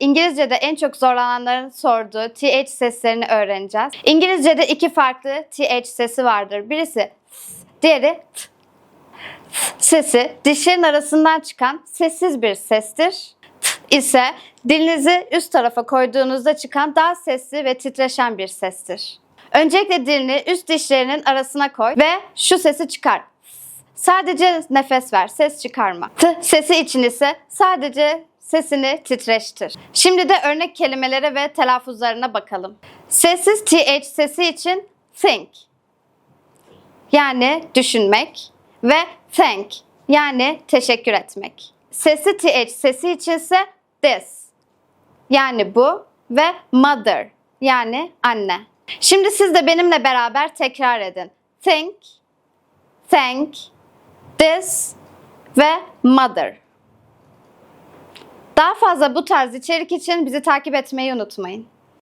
İngilizce'de en çok zorlananların sorduğu TH seslerini öğreneceğiz. İngilizce'de iki farklı TH sesi vardır. Birisi th, diğeri t. Sesi dişlerin arasından çıkan sessiz bir sestir. T ise dilinizi üst tarafa koyduğunuzda çıkan daha sesli ve titreşen bir sestir. Öncelikle dilini üst dişlerinin arasına koy ve şu sesi çıkar. Sadece nefes ver, ses çıkarma. T sesi için ise sadece sesini titreştir. Şimdi de örnek kelimelere ve telaffuzlarına bakalım. Sessiz TH sesi için think yani düşünmek ve thank yani teşekkür etmek. Sesi TH sesi içinse this yani bu ve mother yani anne. Şimdi siz de benimle beraber tekrar edin. Think, thank, this ve mother. Daha fazla bu tarz içerik için bizi takip etmeyi unutmayın.